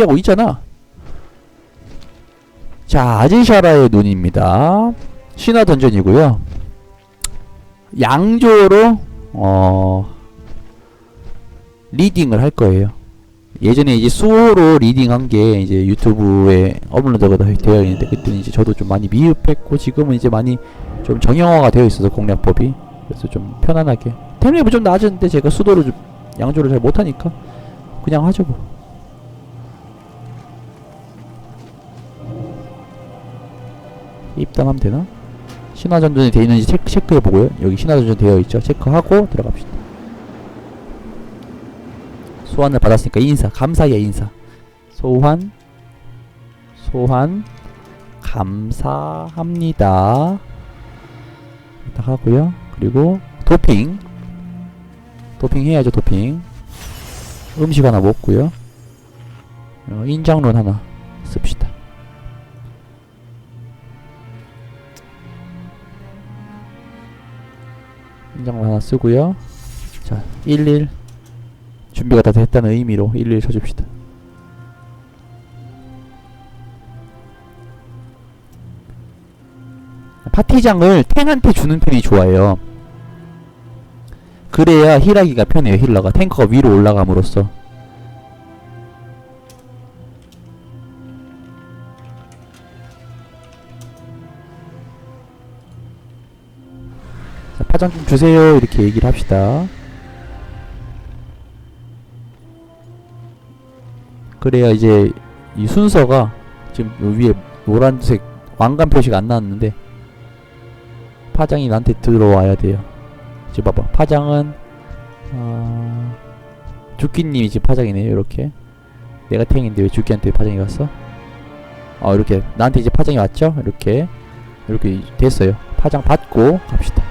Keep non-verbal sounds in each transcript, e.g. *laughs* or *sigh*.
하고 있잖아. 자, 아제샤라의 눈입니다. 신화 던전이고요. 양조로 어 리딩을 할 거예요. 예전에 이제 수호로 리딩한 게 이제 유튜브에 업로드가 되어 있는데 그때는 이제 저도 좀 많이 미흡했고 지금은 이제 많이 좀 정형화가 되어 있어서 공략법이 그래서 좀 편안하게 템레이브 좀 낮은데 제가 수도를 좀 양조를 잘 못하니까 그냥 하죠 뭐. 입당하면 되나? 신화전전이 되어 있는지 체크, 체크해 보고요. 여기 신화전전 되어 있죠. 체크하고 들어갑시다. 소환을 받았으니까 인사, 감사의 인사. 소환, 소환, 감사합니다. 딱 하고요. 그리고 도핑, 도핑 해야죠. 도핑. 음식 하나 먹고요. 어, 인장론 하나 인장론 하나 쓰고요. 자, 11 준비가 다 됐다는 의미로 11 쳐줍시다. 파티장을 탱한테 주는 편이 좋아요. 그래야 힐하기가 편해요, 힐러가. 탱커가 위로 올라감으로써. 파장 좀 주세요. 이렇게 얘기를 합시다. 그래야 이제 이 순서가 지금 요 위에 노란색 왕관 표시가 안 나왔는데 파장이 나한테 들어와야 돼요. 지금 봐봐. 파장은 어... 주끼님이 지금 파장이네요. 이렇게 내가 탱인데 왜 주끼한테 파장이 갔어? 어 이렇게 나한테 이제 파장이 왔죠? 이렇게 이렇게 됐어요. 파장 받고 갑시다.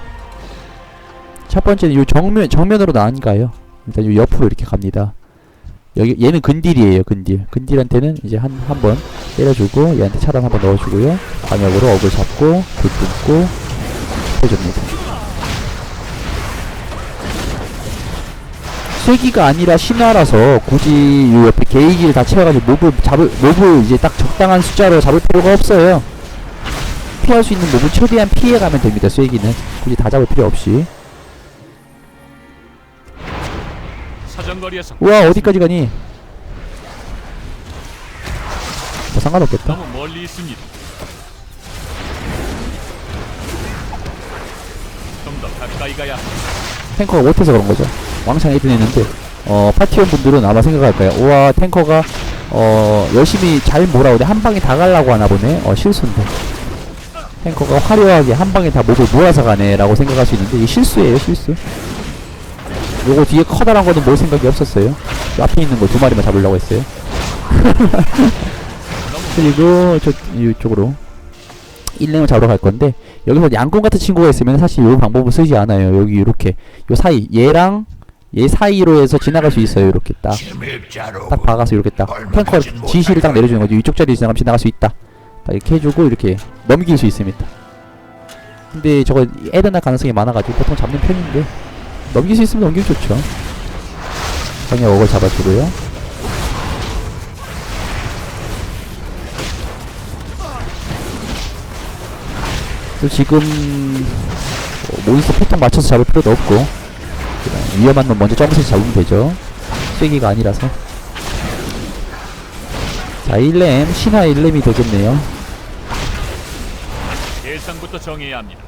첫 번째는 요 정면 정면으로 나안가요. 일단 요 옆으로 이렇게 갑니다. 여기 얘는 근딜이에요. 근딜. 근딜한테는 이제 한 한 번 때려주고 얘한테 차단 한 번 넣어주고요. 방역으로 억을 잡고 불 끊고 해줍니다. 쇠기가 아니라 신화라서 굳이 요 옆에 게이지를 다 채워가지고 몹을 잡을 몹을 이제 딱 적당한 숫자로 잡을 필요가 없어요. 피할 수 있는 몹을 최대한 피해가면 됩니다. 쇠기는 굳이 다 잡을 필요 없이. 사정거리에서 우와 어디까지 가니? 뭐 상관없겠다. 너무 멀리 있습니다. 좀 더 가까이 가야. 탱커가 못해서 그런 거죠. 왕창 1등 했는데 어 파티원 분들은 아마 생각할 거예요. 우와 탱커가 어 열심히 잘 몰아오네 한 방에 다 가려고 하나 보네. 어 실수인데. 탱커가 화려하게 한 방에 다 몹을 모아서 가네라고 생각할 수 있는데 이게 실수예요 실수. 요거 뒤에 커다란 거는 볼 생각이 없었어요. 저 앞에 있는 거 두 마리만 잡으려고 했어요. *laughs* 그리고 저 이쪽으로 1렘을 잡으러 갈 건데 여기서 양꾼 같은 친구가 있으면 사실 요 방법을 쓰지 않아요. 여기 이렇게 요 사이 얘랑 얘 사이로 해서 지나갈 수 있어요. 이렇게 딱. 딱 박아서 이렇게 딱 탱커 지시를 딱 내려주는 거죠. 이쪽 자리 지나가면 지나갈 수 있다. 딱 이렇게 해주고 이렇게 넘길 수 있습니다. 근데 저거 애드날 가능성이 많아가지고 보통 잡는 편인데 넘길 수 있으면 넘기면 좋죠. 방역 억을 잡아주고요. 또 지금 뭐 몬스터 패턴 맞춰서 잡을 필요도 없고 위험한 놈 먼저 점프해서 잡으면 되죠. 쐐기가 아니라서. 자, 1렘, 신화 1렘이 되겠네요. 예상부터 정해야 합니다.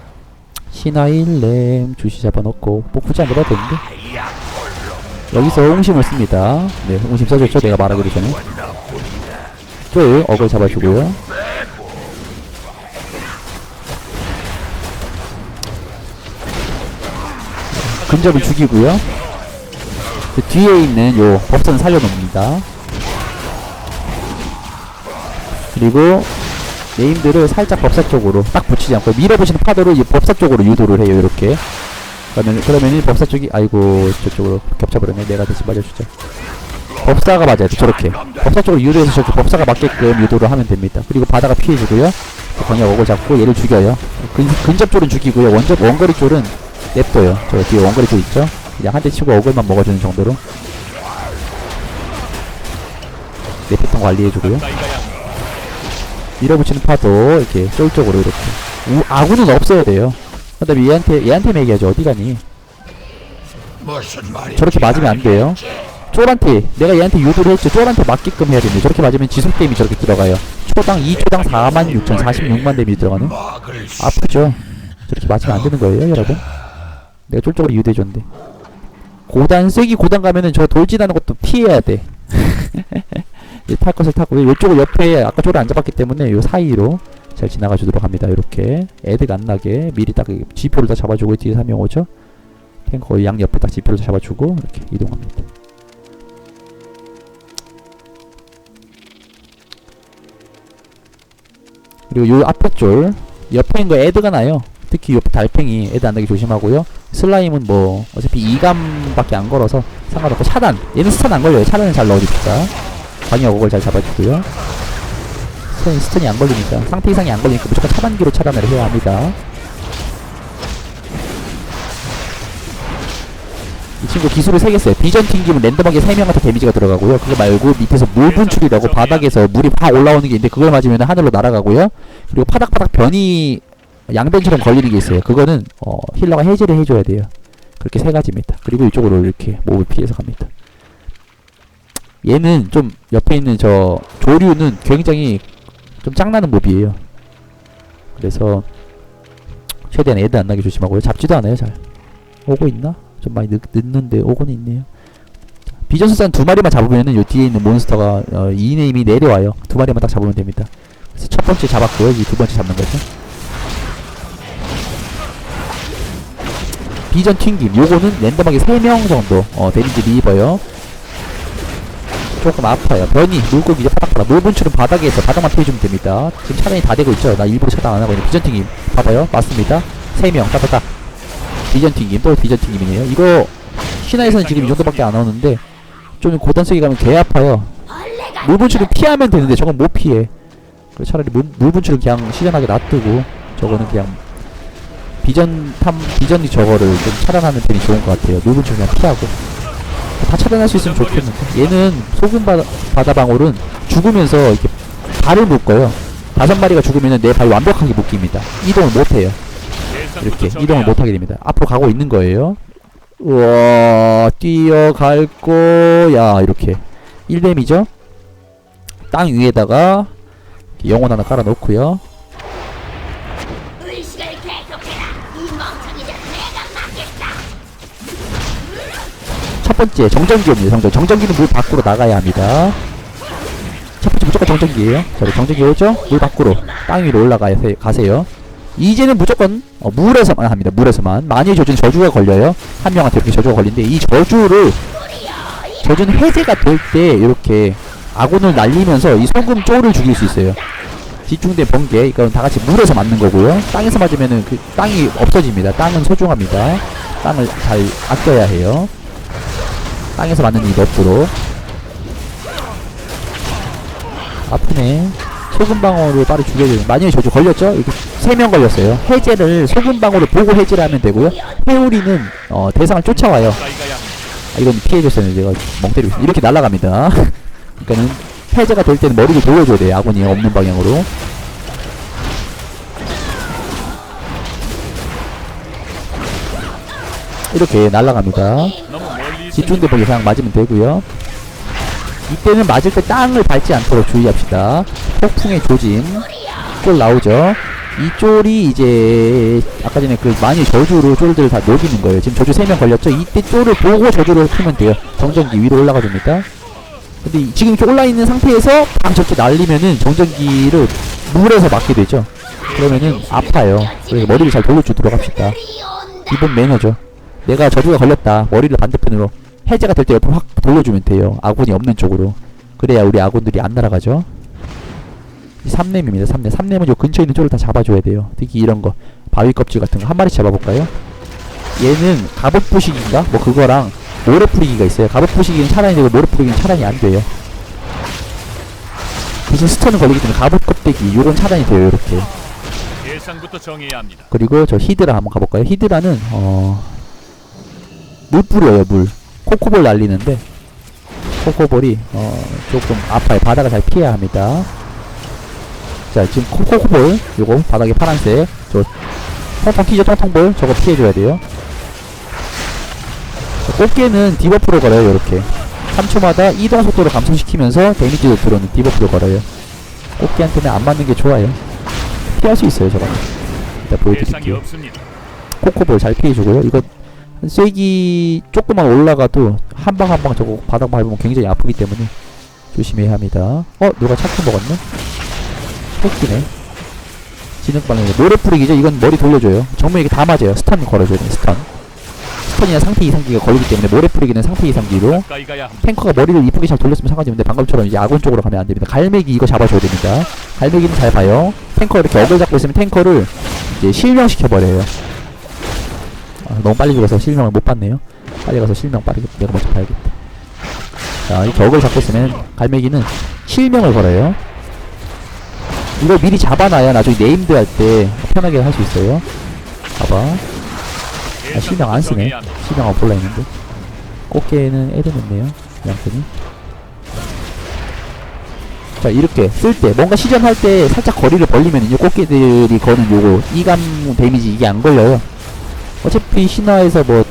1렘 주시 잡아놓고 안 들어도 되는데 여기서 옹심을 씁니다. 네, 옹심 써줬죠? 내가 말하기도 전에. 쫄, 억을 잡아주고요. 근접을 죽이고요. 그 뒤에 있는 요 법선을 살려놓습니다. 그리고 네임들을 살짝 법사 쪽으로 딱 붙이지 않고 밀어붙이는 파도로 이 법사 쪽으로 유도를 해요. 이렇게. 그러면 그러면 이 법사 쪽이 아이고 저쪽으로 겹쳐버렸네. 내가 대신 맞아주죠. 법사가 맞아야 돼. 저렇게. 법사 쪽으로 유도해서 저쪽 법사가 맞게끔 유도를 하면 됩니다. 그리고 바다가 피해주고요. 광역 억을 잡고 얘를 죽여요. 근, 근접 쪽은 죽이고요. 원접 원거리 쪽은 냅둬요. 저 뒤에 원거리 쪽 있죠? 그냥 한 대 치고 억울만 먹어주는 정도로. 내 패턴 관리해주고요. 밀어붙이는 파도 이렇게 쫄쪽으로 이렇게. 우, 아군은 없어야 돼요. 그 다음에 얘한테 얘한테 얘기하죠. 어디 가니? 저렇게 맞으면 안 돼요. 쫄한테 내가 얘한테 유도를 했죠. 쫄한테 맞게끔 해야 됩니다. 저렇게 맞으면 지속 데미 저렇게 들어가요. 초당 2초당 4만 6천 46만 데미 들어가는? 아프죠. 저렇게 맞으면 안 되는 거예요 여러분? 내가 쫄쪽으로 유도해줬는데. 고단 세기 고단 가면은 저 돌진하는 것도 피해야 돼. 이 *laughs* 탈 것을 타고 이쪽을 옆에 아까 쫄을 안 잡았기 때문에 요 사이로 잘 지나가 주도록 합니다. 이렇게 애드가 안 나게 미리 딱 지표를 다 잡아주고 뒤에 3명 오죠? 탱커 양 옆에 딱 지표를 잡아주고 이렇게 이동합니다. 그리고 요 앞에 쫄 옆에 있는 거 애드가 나요. 특히 옆에 달팽이 애드 안 나게 조심하고요. 슬라임은 뭐 어차피 2감밖에 안 걸어서 상관없고 차단 얘는 스턴 안 걸려요. 차단은 잘 넣어줍시다 방역 억을 잘 잡아주고요. 스턴이, 스턴이 안 걸리니까 상태 이상이 안 걸리니까 무조건 차단기로 차단을 해야 합니다. 이 친구 기술을 3개 써요. 비전 튕기면 랜덤하게 3명한테 데미지가 들어가고요. 그거 말고 밑에서 물 분출이라고 바닥에서 물이 팍 올라오는 게 있는데 그걸 맞으면 하늘로 날아가고요. 그리고 파닥파닥 변이 양변처럼 걸리는 게 있어요. 그거는 어, 힐러가 해제를 해줘야 돼요. 그렇게 세 가지입니다. 그리고 이쪽으로 이렇게 몹을 피해서 갑니다 얘는 좀 옆에 있는 저 조류는 굉장히 좀 짱나는 몹이에요. 그래서 최대한 애드 안 나게 조심하고요. 잡지도 않아요 잘. 오고 있나? 좀 많이 늦, 늦는데 오고는 있네요. 자, 비전수산 두 마리만 잡으면은 요 뒤에 있는 몬스터가 어, 이네임이 내려와요. 두 마리만 딱 잡으면 됩니다. 그래서 첫 번째 잡았고요. 이두 번째 잡는 거죠. 비전 튕김. 요거는 랜덤하게 3명 정도 어, 데미지를 입어요 조금 아파요. 변이 물고기 이제 파닥파닥 물 분출은 바닥에서 바닥만 피해주면 됩니다. 지금 차단이 다 되고 있죠? 나 일부러 차단 안 하고 있는 비전 튕김 봐봐요. 맞습니다. 3명. 따따따 비전 튕김. 또 비전 튕김이네요. 이거 신화에서는 지금 이 정도밖에 안 나오는데 좀 고단 세게 가면 개 아파요. 물 분출은 피하면 되는데 저건 못 피해. 그래서 차라리 물, 물 분출은 그냥 시전하게 놔두고 저거는 그냥 비전 탐 비전이 저거를 좀 차단하는 편이 좋은 것 같아요. 물 분출 그냥 피하고 다 차단할 수 있으면 좋겠는데 얘는 소금 바다, 바다 방울은 죽으면서 이렇게 발을 묶어요. 다섯 마리가 죽으면은 내발 완벽하게 묶입니다. 이동을 못 해요. 대상부터 이렇게 이동을 못 하게 됩니다. 앞으로 가고 있는 거예요. 우와 뛰어갈 거야 이렇게 1뎀이죠. 땅 위에다가 영혼 하나 깔아 놓고요. 첫 번째 정전기입니다. 정전. 정전기는 물 밖으로 나가야 합니다. 첫 번째 무조건 정전기예요. 자, 정전기 오죠? 물 밖으로 땅 위로 올라가야 세- 가세요. 이제는 무조건 어, 물에서만 합니다. 물에서만. 만일 저주는 저주가 걸려요. 한 명한테 이렇게 저주가 걸린데 이 저주를 저주는 해제가 될 때 이렇게 아군을 날리면서 이 소금 쪼를 죽일 수 있어요. 집중된 번개 이건 다 같이 물에서 맞는 거고요. 땅에서 맞으면은 그 땅이 없어집니다. 땅은 소중합니다. 땅을 잘 아껴야 해요. 땅에서 맞는 이 너프로. 아프네 소금방울을 빠르 죽여야 되는 만약에 저주 걸렸죠? 이렇게 세명 걸렸어요. 해제를 소금방울을 보고 해제를 하면 되고요. 회오리는 어, 대상을 쫓아와요. 아, 이건 피해줬었는데 제가 멍 때리고 있어요. 이렇게 날아갑니다. *laughs* 그러니까는 해제가 될 때는 머리를 돌려줘야 돼요. 아군이 없는 방향으로. 이렇게 날아갑니다 집중대 보기 그냥 맞으면 되고요. 이때는 맞을 때 땅을 밟지 않도록 주의합시다. 폭풍의 조짐. 쫄 나오죠. 이 쫄이 이제 아까 전에 그 많이 저주로 쫄들을 다 녹이는 거예요. 지금 저주 3명 걸렸죠. 이때 쫄을 보고 저주를 풀면 돼요. 정전기 위로 올라가 줍니다. 근데 이- 지금 이렇게 올라있는 상태에서 방 저렇게 날리면은 정전기를 물에서 맞게 되죠. 그러면은 아파요. 그래서 머리를 잘 돌려주도록 합시다. 기본 매너죠. 내가 저주가 걸렸다. 머리를 반대편으로 해제가 될 때 옆으로 확 돌려주면 돼요. 아군이 없는 쪽으로. 그래야 우리 아군들이 안 날아가죠. 이 삼렘입니다. 삼렘. 삼렘은 요 근처에 있는 쪽을 다 잡아줘야 돼요. 특히 이런 거. 바위 껍질 같은 거 한 마리 잡아볼까요? 얘는 갑옷 부시기인가? 뭐 그거랑 모래 뿌리기가 있어요. 갑옷 부시기는 차단이 되고 모래 뿌리기는 차단이 안 돼요. 대신 스턴은 걸리기 때문에 갑옷 껍데기 요건 차단이 돼요. 이렇게. 대상부터 정해야 합니다. 그리고 저 히드라 한번 가볼까요? 히드라는 어... 물 뿌려요 물 코코볼 날리는데 코코볼이 어 조금 아파요. 바닥을 잘 피해야 합니다. 자 지금 코- 코코볼 요거 바닥에 파란색. 저 통통 튀죠? 통통볼? 저거 피해줘야 돼요. 자, 꽃게는 디버프로 걸어요 요렇게. 3초마다 이동 속도를 감소시키면서 데미지도 들어오는 디버프로 걸어요. 꽃게한테는 안 맞는 게 좋아요. 피할 수 있어요 저거 일단 보여드릴게요. 코코볼 잘 피해주고요. 이거 쐐기 조금만 올라가도 한 방 한 방 저거 바닥 밟으면 굉장히 아프기 때문에 조심해야 합니다. 어? 누가 차크 먹었네? 토끼네. 지능방에 노래 뿌리기죠? 이건 머리 돌려줘요. 정면에게 다 맞아요. 스턴 걸어줘야 돼요. 스턴. 스턴이나 상태 이상기가 걸리기 때문에 모래 뿌리기는 상태 이상기로. 탱커가 머리를 이쁘게 잘 돌렸으면 상관없는데 방금처럼 이제 아군 쪽으로 가면 안 됩니다. 갈매기 이거 잡아줘야 됩니다. 갈매기는 잘 봐요. 탱커 이렇게 어글 잡고 있으면 탱커를 이제 실명시켜 버려요. 아, 너무 빨리 죽어서 실명을 못 봤네요. 빨리 가서 실명 빠르게 내가 먼저 봐야겠다. 자 이렇게 어글 잡고 있으면 갈매기는 실명을 걸어요. 이걸 미리 잡아놔야 나중에 네임드 할 때 편하게 할 수 있어요. 봐봐. 아, 실명 안 쓰네. 실명 안 볼라 했는데. 꽃게는 애드냈네요. 양푼이. 자 이렇게 쓸 때 뭔가 시전할 때 살짝 거리를 벌리면요 꽃게들이 거는 요거 이감 데미지 이게 안 걸려요. 어차피 신화에서 뭐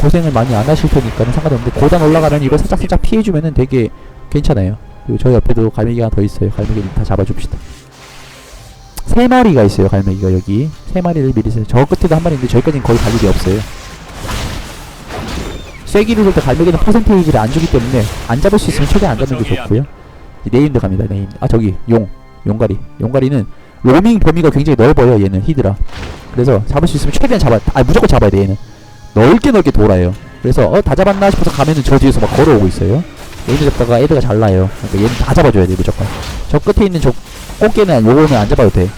고생을 많이 안 하실 테니까는 상관없는데 고단 올라가면 이거 살짝 살짝 피해주면은 되게 괜찮아요. 그리고 저 옆에도 갈매기가 더 있어요. 갈매기를 다 잡아줍시다. 세 마리가 있어요. 갈매기가 여기 세 마리를 미리. 저 끝에도 한 마리 있는데 저기까지는 거의 갈 일이 없어요. 쐐기를 돌때 갈매기는 퍼센테이지를 안 주기 때문에 안 잡을 수 있으면 최대한 안 잡는 게 좋고요. 네임드 갑니다. 네임드. 아 저기 용 용가리. 용가리는 로밍 범위가 굉장히 넓어요. 얘는 히드라. 그래서 잡을 수 있으면 최대한 잡아. 아 무조건 잡아야 돼 얘는. 넓게 넓게 돌아요. 그래서 어 다 잡았나 싶어서 가면은 저 뒤에서 막 걸어오고 있어요. 얘들 잡다가 애드가 잘 나요. 그러니까 얘는 다 잡아줘야 돼 무조건. 저 끝에 있는 저 꽃게는 요거는 안 잡아도 돼.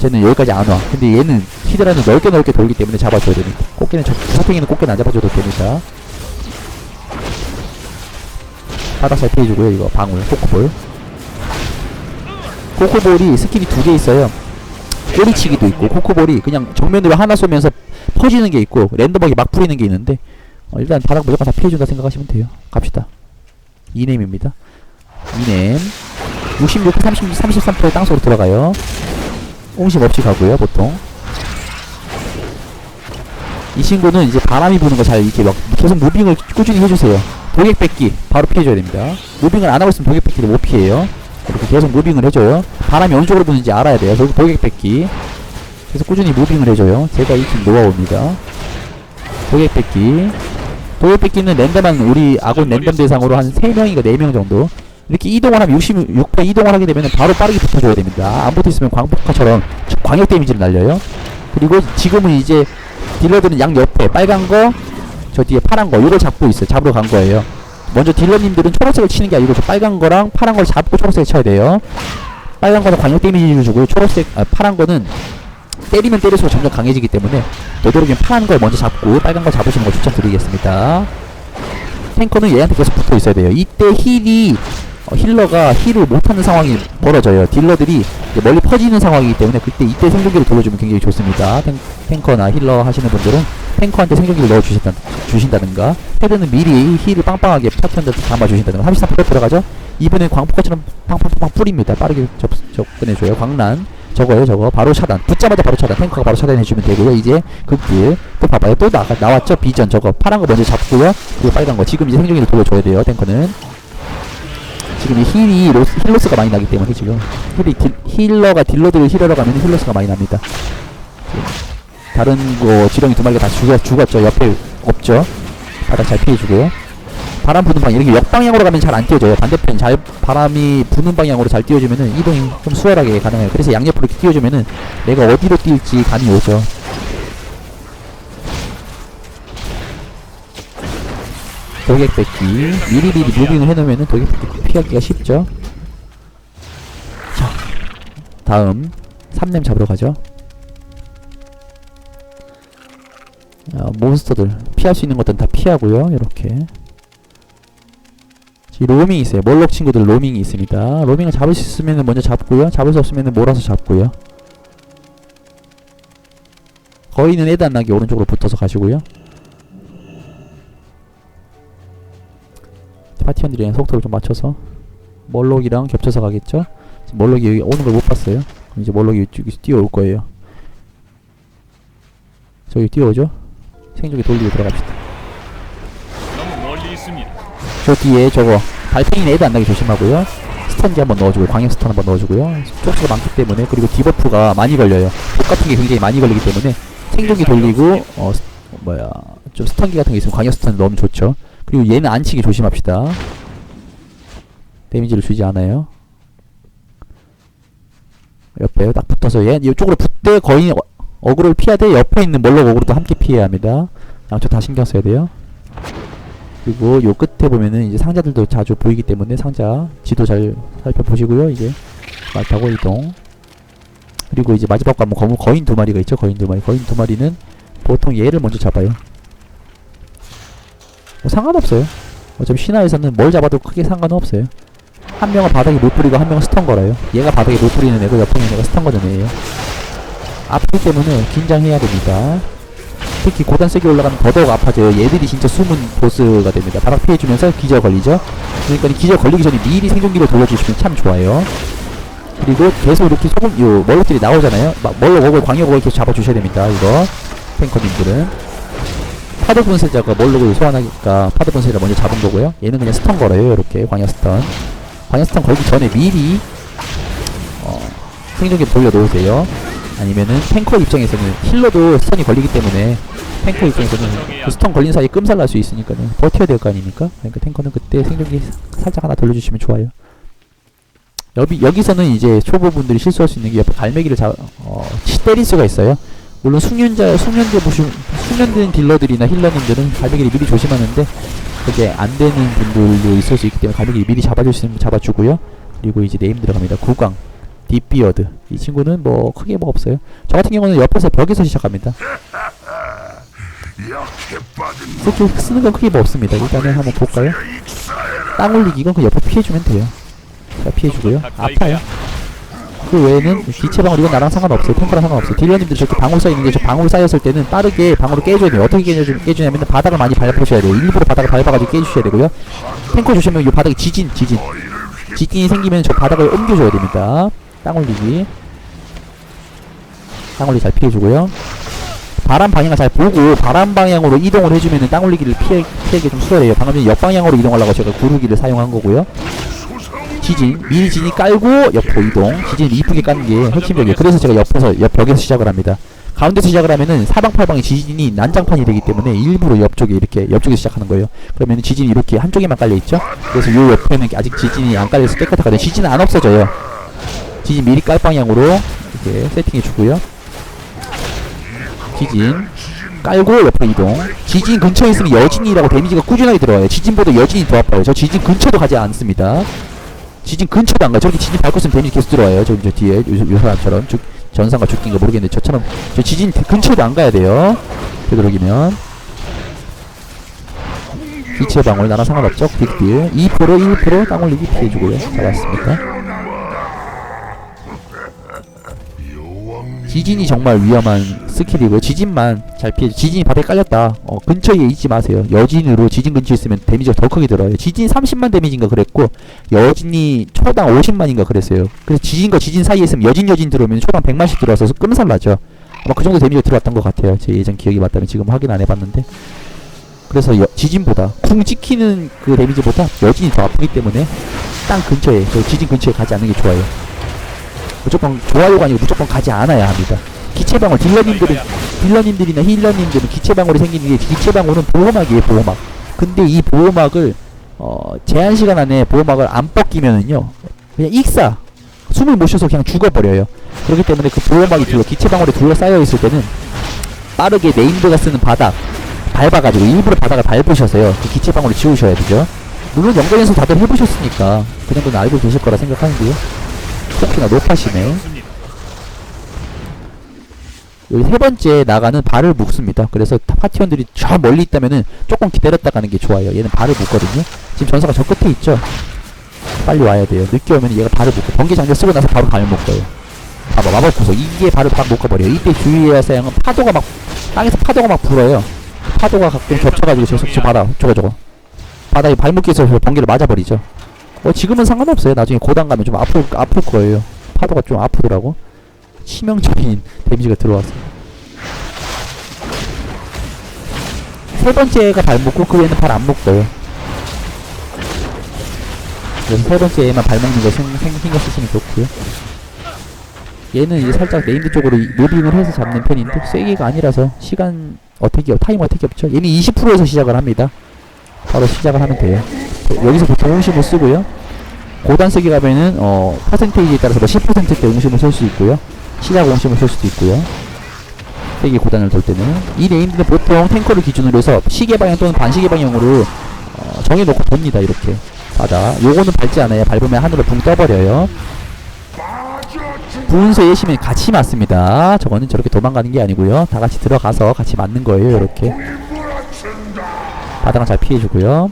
쟤는 여기까지 안 와. 근데 얘는 히드라는 넓게 넓게 돌기 때문에 잡아줘야 됩니다. 꽃게는 저 사탱이는 꽃게는 안 잡아줘도 됩니다. 바닥 잘 피해주고요. 이거 방울 코코볼. 코코볼이 스킬이 두 개 있어요. 꼬리치기도 있고 코코볼이 그냥 정면으로 하나 쏘면서 퍼지는 게 있고 랜덤하게 막 뿌리는 게 있는데 어, 일단 바닥 무조건 다 피해준다 생각하시면 돼요. 갑시다. 이넴입니다. 이넴 66, 30, 33% 땅속으로 들어가요. 옹심 없이 가고요, 보통. 이 친구는 이제 바람이 부는 거 잘 이렇게 막 계속 무빙을 꾸준히 해주세요. 독액 뺏기 바로 피해줘야 됩니다. 무빙을 안 하고 있으면 독액 뺏기를 못 피해요. 이렇게 계속 무빙을 해줘요. 바람이 어느 쪽으로 부는지 알아야 돼요. 그리고 독액 뺏기. 그래서 꾸준히 무빙을 해줘요. 제가 익힌 노하우입니다. 독액 뺏기. 독액 뺏기는 랜덤한 우리 아군 랜덤 대상으로 한 3명인가 4명 정도 이렇게 이동을 하면 66배 이동을 하게 되면 바로 빠르게 붙어줘야 됩니다. 안 붙어있으면 광폭화처럼 광역 데미지를 날려요. 그리고 지금은 이제 딜러들은 양 옆에 빨간 거, 저 뒤에 파란 거, 요걸 잡고 있어요. 잡으러 간 거예요. 먼저 딜러님들은 초록색을 치는 게 아니고 저 빨간 거랑 파란 걸 잡고 초록색을 쳐야 돼요. 빨간 거는 광역 데미지를 주고 초록색, 아, 파란 거는 때리면 때릴수록 점점 강해지기 때문에 되도록이면 파란 걸 먼저 잡고 빨간 걸 잡으시는 걸 추천드리겠습니다. 탱커는 얘한테 계속 붙어 있어야 돼요. 이때 힐이 어, 힐러가 힐을 못하는 상황이 벌어져요. 딜러들이 멀리 퍼지는 상황이기 때문에 그때 이때 생존기를 돌려주면 굉장히 좋습니다. 탱, 탱커나 힐러 하시는 분들은 탱커한테 생존기를 넣어주신다, 주신다든가 헤드는 미리 힐을 빵빵하게 파편들 담아주신다든가 33% 들어가죠? 이번엔 광폭같처럼 팡팡팡 뿌립니다. 빠르게 접, 접근해줘요. 광란. 저거예요 저거. 바로 차단. 붙자마자 바로 차단. 탱커가 바로 차단해주면 되고요. 이제 극딜. 또 봐봐요. 또 나가, 나왔죠? 비전. 저거 파란 거 먼저 잡고요. 그리고 빨간 거. 지금 이제 생존기를 돌려줘야 돼요 탱커는 지금 이 힐이 로스, 힐로스가 많이 나기 때문에 지금. 힐이 딜, 힐러가 딜러들을 힐러러 가면 힐로스가 많이 납니다. 다른 거 지렁이 두 마리가 다 죽었, 죽었죠. 옆에 없죠. 바닥 잘 피해주고요 바람 부는 방향 이렇게 역방향으로 가면 잘 안 띄워져요. 반대편 잘 바람이 부는 방향으로 잘 띄워주면은 이동이 좀 수월하게 가능해요. 그래서 양옆으로 이렇게 띄워주면은 내가 어디로 뛸지 감이 오죠 독액 뺏기 미리 미리 무빙을 해놓으면은 독액 뺏기 피하기가 쉽죠? 자 다음. 3렘 잡으러 가죠. 어, 몬스터들. 피할 수 있는 것들은 다 피하고요 이렇게. 이 로밍이 있어요. 몰록 친구들 로밍이 있습니다. 로밍을 잡을 수 있으면 먼저 잡고요. 잡을 수 없으면 몰아서 잡고요. 거리는 애도 안 나게 오른쪽으로 붙어서 가시고요 파티원들이랑 속도를 좀 맞춰서 멀록이랑 겹쳐서 가겠죠? 멀록이 여기 오는 걸 못 봤어요. 이제 멀록이 이쪽에서 뛰어올 거예요. 저기 뛰어오죠? 생존기 돌리고 들어갑시다. 너무 멀리 있습니다. 저 뒤에 저거 달팽이 애도 안 나게 조심하고요. 스턴지 한번 넣어주고요. 광역 스턴 한번 넣어주고요. 쪽수가 많기 때문에 그리고 디버프가 많이 걸려요. 독 같은 게 굉장히 많이 걸리기 때문에 생존기 돌리고 어 스- 뭐야 좀 스턴기 같은 게 있으면 광역 스턴 넣으면 좋죠. 그리고 얘는 안 치기 조심합시다. 데미지를 주지 않아요. 옆에 딱 붙어서 얘 이쪽으로 붙대 거의 어- 어그로를 피해야 돼. 옆에 있는 멀록 어그로도 함께 피해야 합니다. 양쪽 다 신경 써야 돼요. 그리고 요 끝에 보면은 이제 상자들도 자주 보이기 때문에 상자 지도 잘 살펴보시고요. 이제 말 타고 이동. 그리고 이제 마지막 거무 거인 두 마리가 있죠. 거인 두 마리. 거인 두 마리는 보통 얘를 먼저 잡아요. 뭐 상관없어요. 어차피 신화에서는 뭘 잡아도 크게 상관은 없어요. 한 명은 바닥에 못 뿌리고 한 명은 스턴 걸어요. 얘가 바닥에 못 뿌리는 애고 옆에 있는 애가 스턴 애예요. 아프기 때문에 긴장해야 됩니다. 특히 고단 세게 올라가면 더더욱 아파져요. 얘들이 진짜 숨은 보스가 됩니다. 바닥 피해주면서 기절 걸리죠. 그러니까 이 기절 걸리기 전에 미리 생존기를 돌려주시면 참 좋아요. 그리고 계속 이렇게 소금, 요, 멀록들이 나오잖아요. 막 멀록 오고 광역 오고 계속 잡아주셔야 됩니다. 이거. 탱커님들은. 파도 분쇄자가 멀록을 소환하니까 파도 분쇄자 먼저 잡은 거고요. 얘는 그냥 스턴 걸어요. 이렇게 광역 스턴. 광역 스턴 걸기 전에 미리, 어, 생존기 돌려놓으세요. 아니면은 탱커 입장에서는 힐러도 스턴이 걸리기 때문에 탱커 입장에서는 그 스턴 걸린 사이에 끔살 날 수 있으니까요 버텨야 될 거 아닙니까? 그러니까 탱커는 그때 생존기 살짝 하나 돌려주시면 좋아요. 여기 여기서는 이제 초보분들이 실수할 수 있는 게 옆에 갈매기를 잡 어, 치 때릴 수가 있어요. 물론 숙련자 숙련자 보시 숙련된 딜러들이나 힐러님들은 갈매기를 미리 조심하는데 그게 안 되는 분들도 있을 수 있기 때문에 갈매기를 미리 잡아주시면 잡아주고요. 그리고 이제 네임 들어갑니다. 구강 딥비어드. 이 친구는 뭐 크게 뭐 없어요. 저 같은 경우는 옆에서 벽에서 시작합니다. 스킬 쓰는 건 크게 뭐 없습니다. 일단은 한번 볼까요? 땅 올리기 이건 그 옆에 피해주면 돼요. 자 피해주고요. 아파요 그 외에는 기체 방울 이건 나랑 상관없어요. 탱커랑 상관없어요. 딜러님들 저렇게 방울 쌓이는데 저 방울 쌓였을 때는 빠르게 방울을 깨줘야 돼요. 어떻게 깨주, 깨주냐면 바닥을 많이 밟으셔야 돼요. 일부러 바닥을 밟아가지고 깨주셔야 되고요. 탱커 조심하면 이 바닥에 지진 지진. 지진이 생기면 저 바닥을 옮겨줘야 됩니다. 땅 올리기. 땅 올리기 잘 피해주고요. 바람 방향을 잘 보고 바람 방향으로 이동을 해주면은 땅 올리기를 피해, 피하기 좀 수월해요. 방금 전에 옆방향으로 이동하려고 제가 구르기를 사용한 거고요 지진 미리 진이 깔고 옆으로 이동. 지진 이쁘게 까는 게 핵심적이에요. 그래서 제가 옆에서 옆 벽에서 시작을 합니다. 가운데서 시작을 하면은 사방팔방에 지진이 난장판이 되기 때문에 일부러 옆쪽에 이렇게 옆쪽에 시작하는 거예요. 그러면 지진이 이렇게 한쪽에만 깔려 있죠? 그래서 요 옆에는 아직 지진이 안 깔려서 깨끗하거든요. 지진은 안 없어져요. 지진 미리 깔 방향으로 이렇게 세팅해 주고요. 지진 깔고 옆으로 이동. 지진 근처에 있으면 여진이라고 데미지가 꾸준하게 들어와요. 지진보다 여진이 더 아파요. 저 지진 근처도 가지 않습니다 지진 근처도 안 가요. 저렇게 지진 밟고 있으면 데미지 계속 들어와요. 지금 저 뒤에 요, 요 사람처럼. 죽, 전상과 죽기인가 모르겠는데 저처럼 저 지진 근처도 안 가야 돼요. 되도록이면. 기체 방울 나랑 상관없죠? 빅딜. 2% 1%땅 올리기 피해주고요. 잡았습니다 지진이 정말 위험한 스킬이고요. 지진만 잘 피해. 지진이 바닥에 깔렸다. 어, 근처에 있지 마세요. 여진으로 지진 근처에 있으면 데미지가 더 크게 들어요. 지진 30만 데미지인가 그랬고 여진이 초당 50만인가 그랬어요. 그래서 지진과 지진 사이에 있으면 여진 여진 들어오면 초당 100만씩 들어와서 끔살 나죠. 아마 그 정도 데미지가 들어왔던 것 같아요. 제 예전 기억이 맞다면 지금 확인 안 해봤는데. 그래서 여, 지진보다 쿵 찍히는 그 데미지보다 여진이 더 아프기 때문에 땅 근처에 저 지진 근처에 가지 않는 게 좋아요. 무조건 좋아요가 아니고 무조건 가지 않아야 합니다. 기체방울 딜러님들은 딜러님들이나 힐러님들은 기체방울이 생기는 게 기체방울은 보호막이에요 보호막. 근데 이 보호막을 어 제한 시간 안에 보호막을 안 벗기면은요 그냥 익사 숨을 못 쉬어서 그냥 죽어버려요. 그렇기 때문에 그 보호막이 둘러 기체방울에 둘러싸여 있을 때는 빠르게 네임드가 쓰는 바닥 밟아가지고 일부러 바닥을 밟으셔서요 그 기체방울을 지우셔야 되죠. 물론 연결연습 다들 해보셨으니까 그 정도는 알고 계실 거라 생각하는데요. 혹시나 높아시네. 여기 세 번째 나가는 발을 묶습니다. 그래서 타- 파티원들이 저 멀리 있다면은 조금 기다렸다 가는 게 좋아요. 얘는 발을 묶거든요. 지금 전사가 저 끝에 있죠. 빨리 와야 돼요. 늦게 오면 얘가 발을 묶고 번개 장전 쓰고 나서 바로 발을 묶어요. 봐봐 마법 구석 이게 발을 팍 묶어버려요. 이때 주의해야 사용은 파도가 막 땅에서 파도가 막 불어요. 파도가 가끔 겹쳐가지고 저거 저 봐라 저거 저거 바닥에 발목에서 번개를 맞아버리죠. 뭐 지금은 상관없어요. 나중에 고단 가면 좀 아플 아플 거예요. 파도가 좀 아프더라고. 치명적인 데미지가 들어왔어. 세 번째가 발 묶고 그 외에는 발 안 묶어요. 그래서 세 번째에만 발 묶는 거 생, 생, 신경 쓰시면 좋고요. 얘는 이제 살짝 네임드 쪽으로 이- 무빙을 해서 잡는 편인데 세기가 아니라서 시간 어택이 타임 어택이 없죠. 얘는 20%에서 시작을 합니다. 바로 시작을 하면 돼요. 여기서 보통 응심을 쓰고요. 고단 세기 가면은 어 퍼센테이지에 따라서 뭐 10%대 응심을 쓸 수 있고요. 시작 응심을 쓸 수도 있고요. 세기 고단을 돌 때는 이 네임드는 보통 탱커를 기준으로 해서 시계 방향 또는 반시계 방향으로 어, 정해놓고 돕니다 이렇게 바다 요거는 밟지 않아요 밟으면 하늘로 붕 떠버려요 분수의 예심이 같이 맞습니다 저거는 저렇게 도망가는 게 아니고요 다 같이 들어가서 같이 맞는 거예요 이렇게 바닥은 잘 피해주고요.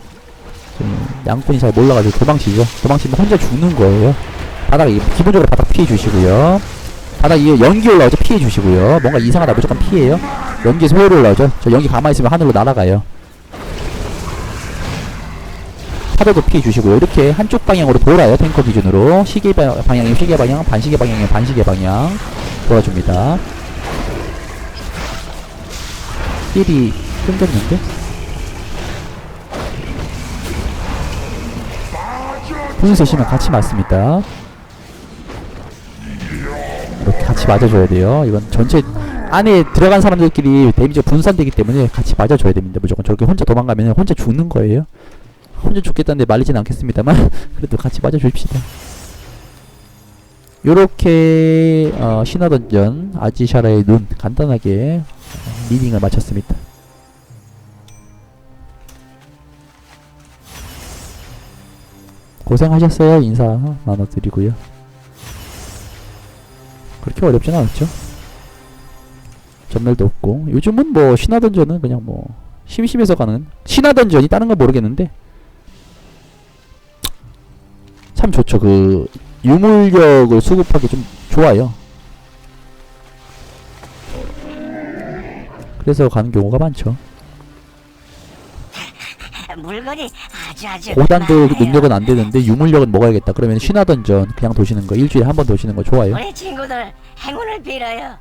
지금 양꾼이 잘 몰라가지고 도망치죠. 도망치면 혼자 죽는 거예요. 바닥 이- 기본적으로 바닥 피해주시고요. 바닥 이게 연기 올라오죠. 피해주시고요. 뭔가 이상하다 무조건 피해요. 연기 소율 올라오죠. 저 연기 가만히 있으면 하늘로 날아가요. 파도도 피해주시고요. 이렇게 한쪽 방향으로 돌아요. 탱커 기준으로. 시계 바- 방향이면 시계 방향 반시계 방향이면 반시계 방향. 돌아줍니다. 힐이 끊겼는데 쓰시면 같이 맞습니다. 이렇게 같이 맞아줘야 돼요. 이건 전체 안에 들어간 사람들끼리 데미지가 분산되기 때문에 같이 맞아줘야 됩니다. 무조건 저렇게 혼자 도망가면 혼자 죽는 거예요. 혼자 죽겠다는데 말리진 않겠습니다만 *laughs* 그래도 같이 맞아줍시다. 요렇게 어, 신화던전 아지샤라의 눈 간단하게 어, 리딩을 마쳤습니다 고생하셨어요 인사 나눠드리고요 그렇게 어렵진 않았죠 전멸도 없고 요즘은 뭐 신화던전은 그냥 뭐 심심해서 가는 신화던전이 다른 건 모르겠는데 참 좋죠. 그 유물력을 수급하기 좀 좋아요. 그래서 가는 경우가 많죠. 물건이 아주 아주 고단도 많아요. 능력은 안 되는데 유물력은 먹어야겠다. 그러면 신화던전 그냥 도시는 거 일주일에 한 번 도시는 거 좋아요. 우리 친구들 행운을 빌어요.